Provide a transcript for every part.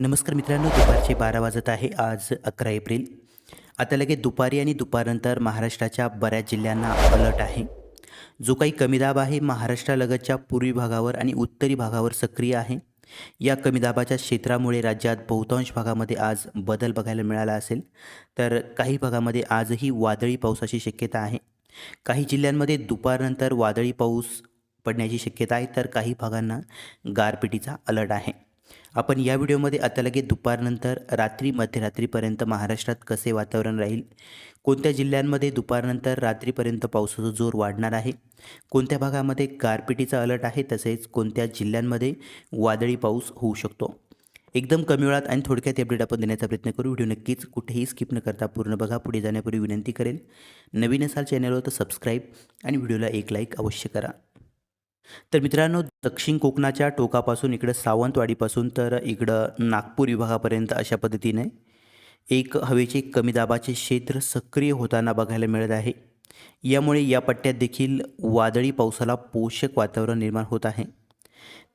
नमस्कार मित्रांनो दुपारचे बारा वाजत आहे आज अकरा एप्रिल. आता लगेच दुपारी आणि दुपारनंतर महाराष्ट्राच्या बऱ्याच जिल्ह्यांना अलर्ट आहे. जो काही कमी दाब आहे महाराष्ट्रालगतच्या पूर्वी भागावर आणि उत्तरी भागावर सक्रिय आहे. या कमी दाबाच्या क्षेत्रामुळे राज्यात बहुतांश भागामध्ये आज बदल बघायला मिळाला असेल. तर काही भागामध्ये आजही वादळी पावसाची शक्यता आहे. काही जिल्ह्यांमध्ये दुपारनंतर वादळी पाऊस पडण्याची शक्यता आहे तर काही भागांना गारपिटीचा अलर्ट आहे. आपण या व्हिडिओमध्ये आता लगेच दुपारनंतर रात्री मध्यरात्रीपर्यंत महाराष्ट्रात कसे वातावरण राहील? कोणत्या जिल्ह्यांमध्ये दुपारनंतर रात्रीपर्यंत पावसाचा जोर वाढणार आहे? कोणत्या भागामध्ये गारपिटीचा अलर्ट आहे? तसेच कोणत्या जिल्ह्यांमध्ये वादळी पाऊस होऊ शकतो? एकदम कमी वेळात आणि थोडक्यात अपडेट आपण देण्याचा प्रयत्न करू. व्हिडिओ नक्कीच कुठेही स्किप न करता पूर्ण बघा. पुढे जाण्यापूर्वी विनंती करेल नवीन असाल चॅनलवर तर सबस्क्राईब आणि व्हिडिओला एक लाईक अवश्य करा. तर मित्रांनो दक्षिण कोकणाच्या टोकापासून इकडं सावंतवाडीपासून तर इकडं नागपूर विभागापर्यंत अशा पद्धतीने एक हवेचे कमी दाबाचे क्षेत्र सक्रिय होताना बघायला मिळत आहे. यामुळे या पट्ट्यात देखील वादळी पावसाला पोषक वातावरण निर्माण होत आहे.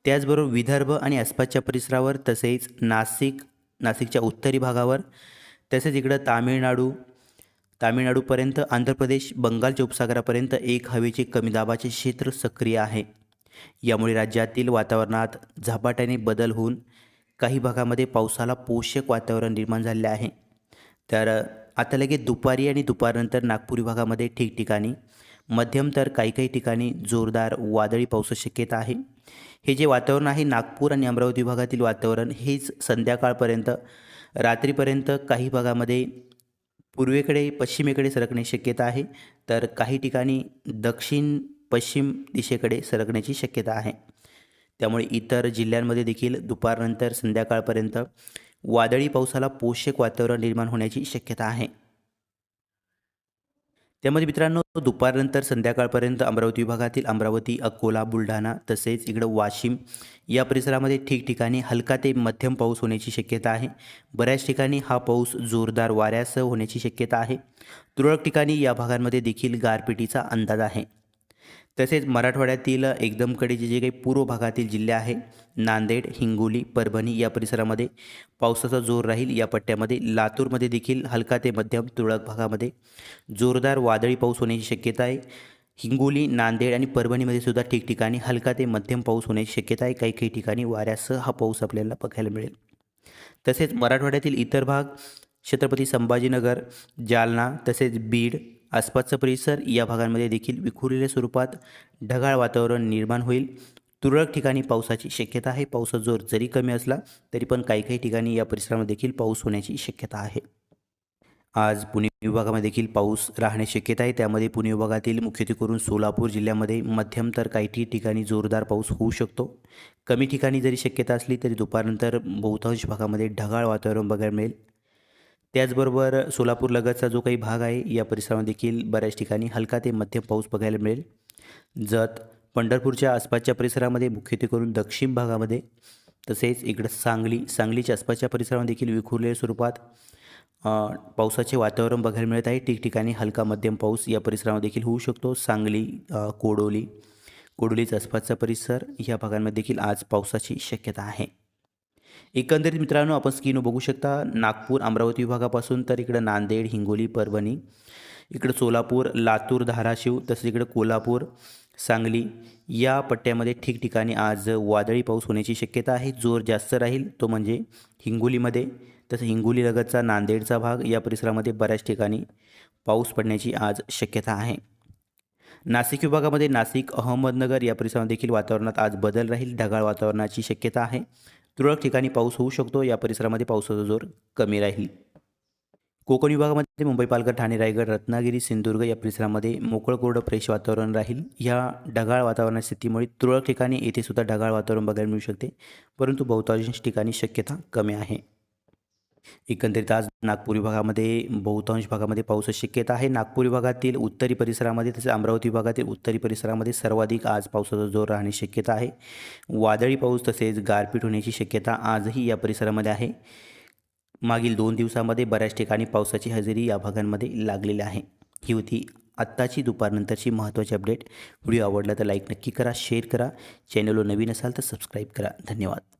त्याचबरोबर विदर्भ आणि आसपासच्या परिसरावर तसेच नाशिक नाशिकच्या उत्तरी भागावर तसेच इकडं तामिळनाडू तामिळनाडूपर्यंत आंध्र प्रदेश बंगालच्या उपसागरापर्यंत एक हवेचे कमी दाबाचे क्षेत्र सक्रिय आहे. यामुळे राज्यातील वातावरणात झपाट्याने बदल होऊन काही भागामध्ये पावसाला पोषक वातावरण निर्माण झाले आहे. तर आता लगेच दुपारी आणि दुपारनंतर नागपूर विभागामध्ये ठिकठिकाणी मध्यम तर काही काही ठिकाणी जोरदार वादळी पावसाची शक्यता आहे. हे जे वातावरण आहे नागपूर आणि अमरावती विभागातील वातावरण हेच संध्याकाळपर्यंत रात्रीपर्यंत काही भागामध्ये पूर्वेकडे पश्चिमेकडे सरकण्याची शक्यता आहे. तर काही ठिकाणी दक्षिण पश्चिम दिशेकडे सरकण्याची शक्यता आहे. त्यामुळे इतर जिल्ह्यांमध्ये देखील दुपारनंतर संध्याकाळपर्यंत वादळी पावसाला पोषक वातावरण निर्माण होण्याची शक्यता आहे. त्यामध्ये मित्रांनो दुपारनंतर संध्याकाळपर्यंत अमरावती विभागातील अमरावती अकोला बुलढाणा तसेच इकडं वाशिम या परिसरामध्ये ठिकठिकाणी हलका ते मध्यम पाऊस होण्याची शक्यता आहे. बऱ्याच ठिकाणी हा पाऊस जोरदार वाऱ्यासह होण्याची शक्यता आहे. तुरळक ठिकाणी या भागांमध्ये देखील गारपिटीचा अंदाज आहे. तसेच मराठवाड्यातील एकदमकडेचे जे काही पूर्व भागातील जिल्हे आहे नांदेड हिंगोली परभणी या परिसरामध्ये पावसाचा जोर राहील. या पट्ट्यामध्ये लातूरमध्ये देखील हलका ते मध्यम तुरळक भागामध्ये जोरदार वादळी पाऊस होण्याची शक्यता आहे. हिंगोली नांदेड आणि परभणीमध्ये सुद्धा ठिकठिकाणी हलका ते मध्यम पाऊस होण्याची शक्यता आहे. काही काही ठिकाणी वाऱ्यासह हा पाऊस आपल्याला बघायला मिळेल. तसेच मराठवाड्यातील इतर भाग छत्रपती संभाजीनगर जालना तसेच बीड आसपासचा परिसर या भागांमध्ये देखील विखुरलेल्या स्वरूपात ढगाळ वातावरण निर्माण होईल. तुरळक ठिकाणी पावसाची शक्यता आहे. पावसाचा जोर जरी कमी असला तरी पण काही काही ठिकाणी या परिसरामध्ये देखील पाऊस होण्याची शक्यता आहे. आज पुणे विभागामध्ये देखील पाऊस राहण्याची शक्यता आहे. त्यामध्ये पुणे विभागातील मुख्यत्वे करून सोलापूर जिल्ह्यामध्ये मध्यम तर काही ठिकाणी जोरदार पाऊस होऊ शकतो. कमी ठिकाणी जरी शक्यता असली तरी दुपारनंतर बहुतांश भागामध्ये ढगाळ वातावरण बघायला मिळेल. त्याचबरोबर सोलापूरलगतचा जो काही भाग आहे या परिसरामध्ये देखील बऱ्याच ठिकाणी हलका ते मध्यम पाऊस बघायला मिळेल. जत पंढरपूरच्या आसपासच्या परिसरामध्ये मुख्यत्वे करून दक्षिण भागामध्ये तसेच इकडं सांगली सांगलीच्या आसपासच्या परिसरामध्ये देखील विखुरलेल्या स्वरूपात पावसाचे वातावरण बघायला मिळत आहे. ठिकठिकाणी हलका मध्यम पाऊस या परिसरामध्ये देखील होऊ शकतो. सांगली कोडोली कोडोलीचा आसपासचा परिसर या भागांमध्ये देखील आज पावसाची शक्यता आहे. एकंदरीत मित्रांनो आपण स्क्रीन बघू शकता नागपूर अमरावती विभागापासून तर इकडं नांदेड हिंगोली परभणी इकडं सोलापूर लातूर धाराशिव तसंच इकडं कोल्हापूर सांगली या पट्ट्यामध्ये ठिकठिकाणी आज वादळी पाऊस होण्याची शक्यता आहे. जोर जास्त राहील तो म्हणजे हिंगोलीमध्ये. तसं हिंगोलीलगतचा नांदेडचा भाग या परिसरामध्ये बऱ्याच ठिकाणी पाऊस पडण्याची आज शक्यता आहे. नाशिक विभागामध्ये नाशिक अहमदनगर या परिसरामध्ये देखील वातावरणात आज बदल राहील ढगाळ वातावरणाची शक्यता आहे. तुरळक ठिकाणी पाऊस होऊ शकतो. या परिसरामध्ये पावसाचा जोर कमी राहील. कोकण विभागामध्ये मुंबई पालघर ठाणे रायगड रत्नागिरी सिंधुदुर्ग या परिसरामध्ये मोकळं कोरडं फ्रेश वातावरण राहील. ह्या ढगाळ वातावरण स्थितीमुळे तुरळक ठिकाणी येथे सुद्धा ढगाळ वातावरण बघायला मिळू शकते. परंतु बहुतांश ठिकाणी शक्यता कमी आहे. एकंदरीत आज नागपूर विभागामध्ये बहुतांश भागामध्ये पावसाची शक्यता आहे. नागपूर विभागातील उत्तरी परिसरामध्ये तसेच अमरावती विभागातील उत्तरी परिसरामध्ये सर्वाधिक आज पावसाचा जोर राहण्याची शक्यता आहे. वादळी पाऊस तसेच गारपीट होण्याची शक्यता आजही या परिसरामध्ये आहे. मागील दोन दिवसामध्ये बऱ्याच ठिकाणी पावसाची हजेरी या भागांमध्ये लागलेली आहे. ही होती आत्ताची दुपारनंतरची महत्त्वाची अपडेट. व्हिडिओ आवडला तर लाईक नक्की करा शेअर करा. चॅनलवर नवीन असाल तर सबस्क्राईब करा. धन्यवाद.